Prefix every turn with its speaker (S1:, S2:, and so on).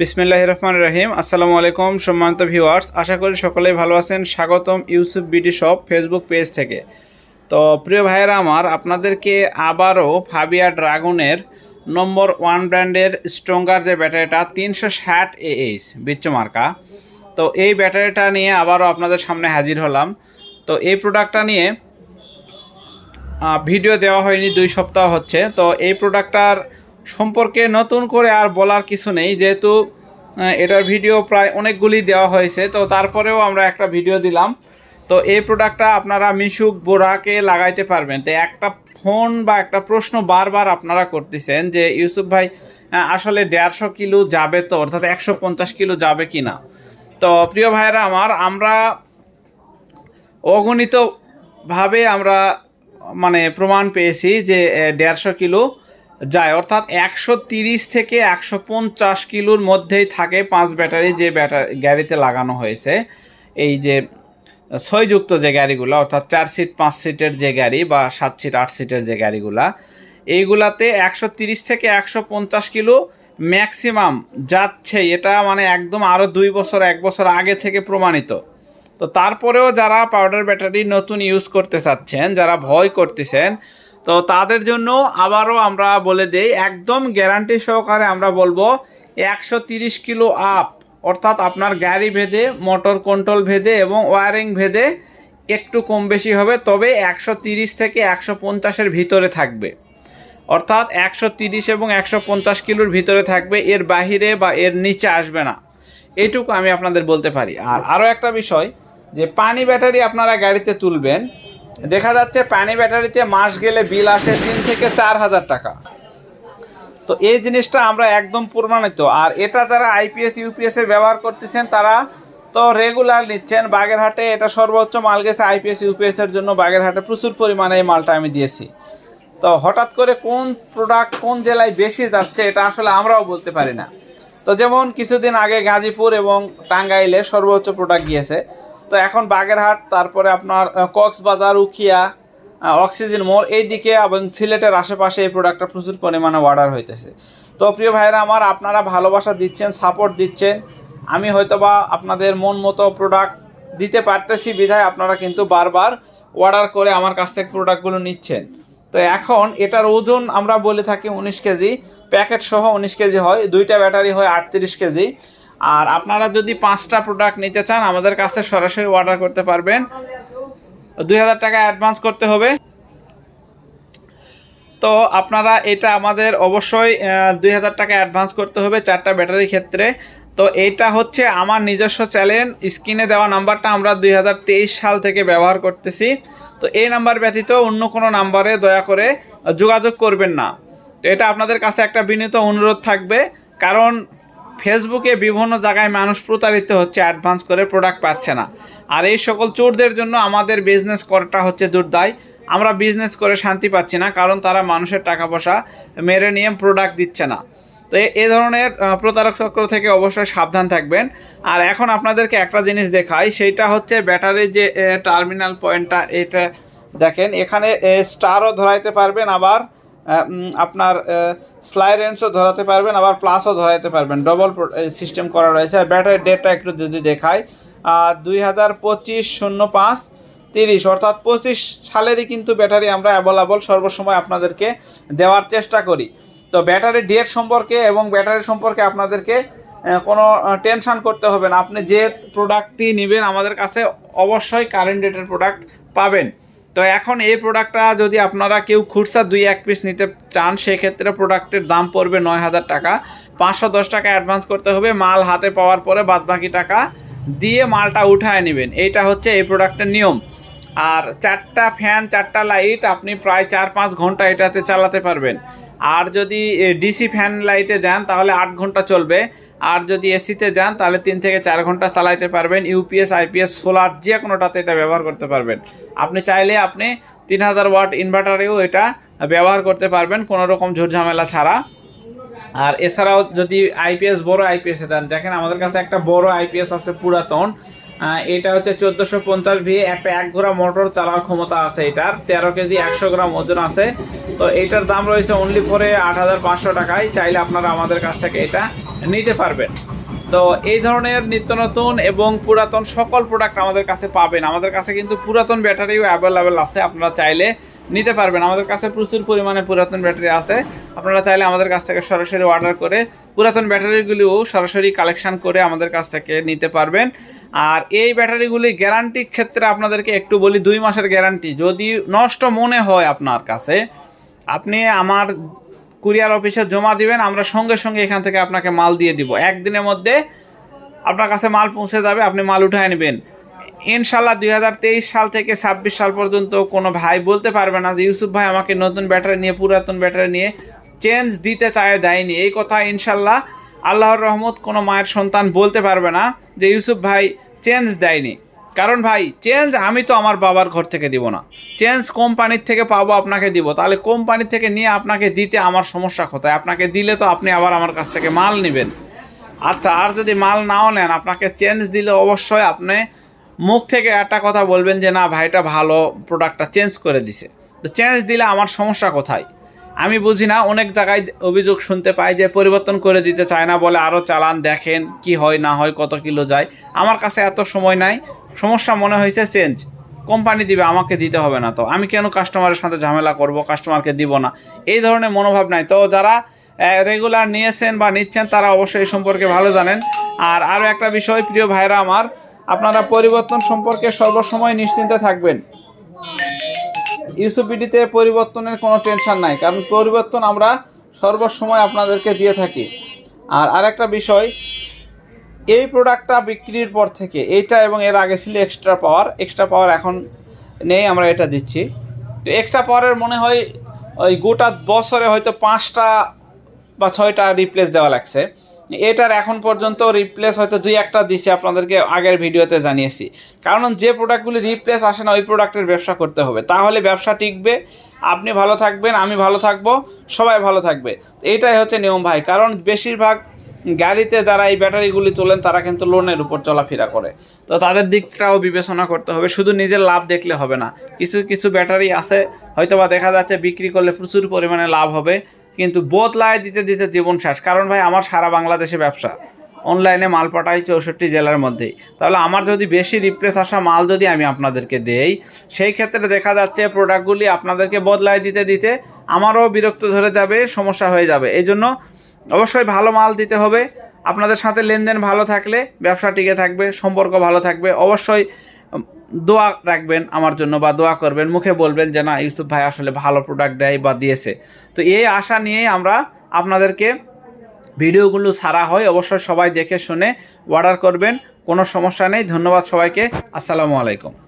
S1: বিসমিল্লাহ রহমান রহিম। আসসালামু আলাইকুম সম্মানিত ভিউয়ার্স আশা করি সকলেই ভালো আছেন। স্বাগতম Yusuf BD shop Facebook page থেকে। তো প্রিয় ভাইয়েরা আমার, আপনাদেরকে আবারও ফাবিয়া ড্রাগনের নম্বর ওয়ান ব্র্যান্ডের স্ট্রঙ্গার যে ব্যাটারিটা, তিনশো ষাট এইচ বিচ্চমার্কা তো এই ব্যাটারিটা নিয়ে আবারও আপনাদের সামনে হাজির হলাম। তো এই প্রোডাক্টটা নিয়ে ভিডিও দেওয়া হয়নি, দুই সপ্তাহ হচ্ছে। তো এই প্রোডাক্টটার সম্পর্কে নতুন করে আর বলার কিছু নেই, যেহেতু এটার ভিডিও প্রায় অনেকগুলি দেওয়া হয়েছে, তো তারপরেও আমরা একটা ভিডিও দিলাম। তো এই প্রোডাক্টটা আপনারা মিশুক বোরাকে লাগাইতে পারবেন। তো একটা ফোন বা একটা প্রশ্ন বারবার আপনারা করতেছেন যে, ইউসুফ ভাই আসলে দেড়শো কিলো যাবে তো? অর্থাৎ একশো পঞ্চাশ কিলো যাবে কি না তো প্রিয় ভাইয়েরা আমার, আমরা অগণিতভাবে আমরা মানে প্রমাণ পেয়েছি যে দেড়শো কিলো যায়। অর্থাৎ একশো তিরিশ থেকে একশো পঞ্চাশ কিলোর মধ্যেই থাকে পাঁচ ব্যাটারি যে ব্যাটারি গাড়িতে লাগানো হয়েছে। এই যে ছয়যুক্ত যে গাড়িগুলো অর্থাৎ চার সিট, পাঁচ সিটের যে গাড়ি বা সাত সিট, আট সিটের যে গাড়িগুলা এইগুলাতে একশো তিরিশ থেকে একশো পঞ্চাশ কিলো ম্যাক্সিমাম যাচ্ছে। এটা মানে একদম আরও দুই বছর, এক বছর আগে থেকে প্রমাণিত। তো তারপরেও যারা পাউডার ব্যাটারি নতুন ইউজ করতে চাচ্ছেন, যারা ভয় করতেছেন তো তাদের জন্য আবারও আমরা বলে দেই, একদম গ্যারান্টি সহকারে আমরা বলব, একশো কিলো আপ অর্থাৎ আপনার গাড়ি ভেদে মোটর কন্ট্রোল ভেদে এবং ওয়ারিং ভেদে একটু কম বেশি হবে, তবে একশো থেকে একশো পঞ্চাশের ভিতরে থাকবে। অর্থাৎ একশো এবং একশো পঞ্চাশ কিলোর ভিতরে থাকবে, এর বাহিরে বা এর নিচে আসবে না। এইটুকু আমি আপনাদের বলতে পারি। আর আরও একটা বিষয়, যে পানি ব্যাটারি আপনারা গাড়িতে তুলবেন দেখা যাচ্ছে পানি ব্যাটারিতে মাস গেলে বিল আসে তিন থেকে চার হাজার টাকা। তো এই জিনিসটা আমরা একদম প্রমাণিত। আর এটা যারা আইপিএস ইউপিএস ব্যবহার করতেছেন, তারা তো রেগুলার নিচ্ছেন। বাগেরহাটে এটা সর্বোচ্চ মাল গেছে আইপিএস ইউপিএস এর জন্য। বাগেরহাটে প্রচুর পরিমাণে এই মালটা আমি দিয়েছি। তো হঠাৎ করে কোন প্রোডাক্ট কোন জেলায় বেশি যাচ্ছে, এটা আসলে আমরাও বলতে পারি না। তো যেমন কিছুদিন আগে গাজীপুর এবং টাঙ্গাইলে সর্বোচ্চ প্রোডাক্ট গিয়েছে। তো এখন বাগেরহাট, তারপরে আপনার কক্সবাজার, উখিয়া অক্সিজেন মোড় এই দিকে এবং সিলেটের আশেপাশে এই প্রোডাক্টটা প্রচুর পরিমাণে অর্ডার হইতেছে। তো প্রিয় ভাইরা আমার, আপনারা ভালোবাসা দিচ্ছেন সাপোর্ট দিচ্ছেন। আমি হয়তোবা আপনাদের মন মতো প্রোডাক্ট দিতে পারতেছি বিধায় আপনারা কিন্তু বারবার অর্ডার করে আমার কাছ থেকে প্রোডাক্টগুলো নিচ্ছেন। তো এখন এটার ওজন আমরা বলে থাকি উনিশ কেজি, প্যাকেট সহ উনিশ কেজি হয়, দুইটা ব্যাটারি হয় আটত্রিশ কেজি। আর আপনারা যদি পাঁচটা প্রোডাক্ট নিতে চান, আমাদের কাছে সরাসরি অর্ডার করতে পারবেন। দুই হাজার টাকা অ্যাডভান্স করতে হবে। তো আপনারা এটা আমাদের অবশ্যই দুই হাজার টাকা অ্যাডভান্স করতে হবে চারটা ব্যাটারির ক্ষেত্রে। তো এটা হচ্ছে আমার নিজস্ব চ্যানেল স্ক্রিনে দেওয়া নাম্বারটা আমরা দুই হাজার তেইশ সাল থেকে ব্যবহার করতেছি। তো এই নাম্বার ব্যতীত অন্য কোনো নাম্বারে দয়া করে যোগাযোগ করবেন না। তো এটা আপনাদের কাছে একটা বিনীত অনুরোধ থাকবে, কারণ ফেসবুকে বিভিন্ন জায়গায় মানুষ প্রতারিত হচ্ছে অ্যাডভান্স করে প্রোডাক্ট পাচ্ছে না। আর এই সকল চোরদের জন্য আমাদের বিজনেস করাটা হচ্ছে দুর্দায় আমরা বিজনেস করে শান্তি পাচ্ছি না, কারণ তারা মানুষের টাকা পয়সা মেরে নিয়ে প্রোডাক্ট দিচ্ছে না। তো এ- ধরনের প্রতারক চক্র থেকে অবশ্যই সাবধান থাকবেন। আর এখন আপনাদেরকে একটা জিনিস দেখাই, সেইটা হচ্ছে ব্যাটারির যে টার্মিনাল পয়েন্টটা এটা দেখেন, এখানে স্টারও ধরাইতে পারবেন আবার। আপনার স্লাইরেন্সও ধরাতে পারবেন, আবার প্লাসও ধরাতে পারবেন। ডবল সিস্টেম করা রয়েছে। আর ব্যাটারির ডেটটা একটু যদি দেখাই দুই হাজার পঁচিশ শূন্য পাঁচ তিরিশ। অর্থাৎ পঁচিশ সালেরই কিন্তু ব্যাটারি আমরা অ্যাভেলেবল সর্বসময় আপনাদেরকে দেওয়ার চেষ্টা করি। তো ব্যাটারি ডেট সম্পর্কে এবং ব্যাটারি সম্পর্কে আপনাদেরকে কোনো টেনশান করতে হবে না। আপনি যে প্রোডাক্টটি নেবেন, আমাদের কাছে অবশ্যই কারেন্ট ডেটের প্রোডাক্ট পাবেন। তো এখন এই প্রোডাক্টটা যদি আপনারা কেউ খুচরা দুই এক পিস নিতে চান, সেক্ষেত্রে প্রোডাক্টের দাম পড়বে নয় হাজার টাকা। পাঁচশো দশ টাকা অ্যাডভান্স করতে হবে, মাল হাতে পাওয়ার পরে বাদবাকি টাকা দিয়ে মালটা উঠায় নেবেন। এইটা হচ্ছে এই প্রোডাক্টের নিয়ম। আর চারটা ফ্যান চারটা লাইট আপনি প্রায় চার পাঁচ ঘণ্টা এটাতে চালাতে পারবেন। আর যদি ডিসি ফ্যান লাইটে দেন, তাহলে আট ঘণ্টা চলবে। আর যদি এসিতে যান তাহলে তিন থেকে চার ঘণ্টা চালাইতে পারবেন। ইউপিএস আইপিএস সোলার যে কোনোটাতে এটা ব্যবহার করতে পারবেন। আপনি চাইলে আপনি তিন হাজার ওয়াট ইনভার্টারেও এটা ব্যবহার করতে পারবেন, কোনো রকম ঝুটঝামেলা ছাড়া। আর এছাড়াও যদি আইপিএস বড় আইপিএস দেন, দেখেন আমাদের কাছে একটা বড় আইপিএস আছে পুরাতন। এটা হচ্ছে চোদ্দোশো পঞ্চাশ ভি, একটা এক ঘোড়া মোটর চালার ক্ষমতা আছে এটার। তেরো কেজি, একশো গ্রাম ওজন আছে। তো এইটার দাম রয়েছে অনলি ফরে আট হাজার পাঁচশো টাকায়। চাইলে আপনারা আমাদের কাছ থেকে এটা নিতে পারবেন। তো এই ধরনের নিত্য নতুন এবং পুরাতন সকল প্রোডাক্ট আমাদের কাছে পাবেন। আমাদের কাছে কিন্তু পুরাতন ব্যাটারিও অ্যাভেলেবেল আছে। আপনারা চাইলে নিতে পারবেন। আমাদের কাছে প্রচুর পরিমাণে পুরাতন ব্যাটারি আছে। আপনারা চাইলে আমাদের কাছ থেকে সরাসরি অর্ডার করে পুরাতন ব্যাটারিগুলিও সরাসরি কালেকশান করে আমাদের কাছ থেকে নিতে পারবেন। আর এই ব্যাটারিগুলি গ্যারান্টির ক্ষেত্রে আপনাদেরকে একটু বলি, দুই মাসের গ্যারান্টি যদি নষ্ট মনে হয় আপনার কাছে, আপনি আমার কুরিয়ার অফিসে জমা দিবেন, আমরা সঙ্গে সঙ্গে এখান থেকে আপনাকে মাল দিয়ে দিব। একদিনের মধ্যে আপনার কাছে মাল পৌঁছে যাবে, আপনি মাল উঠায় নেবেন। ইনশাল্লাহ দুই হাজার তেইশ সাল থেকে ছাব্বিশ সাল পর্যন্ত কোনো ভাই বলতে পারবে না যে, ইউসুফ ভাই, আমাকে নতুন ব্যাটারি নিয়ে, পুরাতন ব্যাটারি নিয়ে চেঞ্জ দিতে চায়, দেয়নি। এই কথা ইনশাল্লাহ আল্লাহর রহমত কোনো মায়ের সন্তান বলতে পারবে না যে ইউসুফ ভাই চেঞ্জ দেয়নি। কারণ ভাই, চেঞ্জ আমি তো আমার বাবার ঘর থেকে দিব না। চেঞ্জ কোম্পানির থেকে পাবো, আপনাকে দিব। তাহলে কোম্পানির থেকে নিয়ে আপনাকে দিতে আমার সমস্যা কোথায়? আপনাকে দিলে তো আপনি আবার আমার কাছ থেকে মাল নেবেন। আচ্ছা আর যদি মাল নাও নেন, আপনাকে চেঞ্জ দিলে অবশ্যই আপনি মুখ থেকে একটা কথা বলবেন যে, না, ভাইটা ভালো প্রোডাক্টটা চেঞ্জ করে দিছে। তো চেঞ্জ দিলে আমার সমস্যা কোথায়? আমি বুঝি না, অনেক জায়গায় অভিযোগ শুনতে পাই যে পরিবর্তন করে দিতে চায় না বলে আরও চালান দেখেন কি হয় না হয়, কত কিলো যায়। আমার কাছে এত সময় নাই, সমস্যা মনে হয়েছে চেঞ্জ। কোম্পানি দিবে, আমাকে দিতে হবে না তো। আমি কেন কাস্টমারের সাথে ঝামেলা করব, কাস্টমারকে দিব না? এই ধরনের মনোভাব নাই। তো যারা রেগুলার নিয়েছেন বা নিচ্ছেন, তারা অবশ্যই এই সম্পর্কে ভালো জানেন। আর আরও একটা বিষয়, প্রিয় ভাইরা আমার, আপনারা পরিবর্তন সম্পর্কে সর্বসময় নিশ্চিন্তে থাকবেন। ইউসুপিডিতে পরিবর্তনের কোনো টেনশন নাই, কারণ পরিবর্তন আমরা সর্বসময় আপনাদেরকে দিয়ে থাকি। আর আরেকটা বিষয়, এই প্রোডাক্টটা বিক্রির পর থেকে এইটা এবং এর আগে ছিল এক্সট্রা পাওয়ার এক্সট্রা পাওয়ার এখন নেই, আমরা এটা দিচ্ছি। তো এক্সট্রা পাওয়ারের মনে হয় ওই গোটা বছরে হয়তো পাঁচটা বা ছয়টা রিপ্লেস দেওয়া লাগছে। এটার এখন পর্যন্ত রিপ্লেস হয়তো দুই একটা দিছি, আপনাদেরকে আগের ভিডিওতে জানিয়েছি। কারণ যে প্রোডাক্টগুলি রিপ্লেস আসে না, ওই প্রোডাক্টের ব্যবসা করতে হবে। তাহলে ব্যবসা টিকবে। আপনি ভালো থাকবেন, আমি ভালো থাকব, সবাই ভালো থাকবে। এইটাই হচ্ছে নিয়ম ভাই। কারণ বেশিরভাগ গাড়িতে যারা এই ব্যাটারিগুলি তোলেন, তারা কিন্তু লোনের উপর চলাফেরা করে। তো তাদের দিকটাও বিবেচনা করতে হবে। শুধু নিজের লাভ দেখলে হবে না। কিছু কিছু ব্যাটারি আছে, হয়তোবা দেখা যাচ্ছে বিক্রি করলে প্রচুর পরিমাণে লাভ হবে। কিন্তু বদলায় দিতে দিতে জীবন শেষ। কারণ ভাই, আমার সারা বাংলাদেশে ব্যবসা। অনলাইনে মাল পাঠাই চৌষট্টি জেলার মধ্যেই। তাহলে আমার যদি বেশি রিপ্লেস আসা মাল যদি আমি আপনাদেরকে দেই, সেই ক্ষেত্রে দেখা যাচ্ছে প্রোডাক্টগুলি আপনাদেরকে বদলায় দিতে দিতে আমারও বিরক্ত ধরে যাবে, সমস্যা হয়ে যাবে। এই জন্য অবশ্যই ভালো মাল দিতে হবে। আপনাদের সাথে লেনদেন ভালো থাকলে, ব্যবসা টিকে থাকবে, সম্পর্ক ভালো থাকবে। অবশ্যই দোয়া রাখবেন আমার জন্য বা দোয়া করবেন, মুখে বলবেন যে, না, ইউসুফ ভাই আসলে ভালো প্রোডাক্ট দেয় বা দিয়েছে। তো এই আশা নিয়েই আমরা আপনাদেরকে ভিডিওগুলো ছাড়া হয়, অবশ্যই সবাই দেখে শুনে অর্ডার করবেন, কোনো সমস্যা নেই। ধন্যবাদ সবাইকে। আসসালামু আলাইকুম।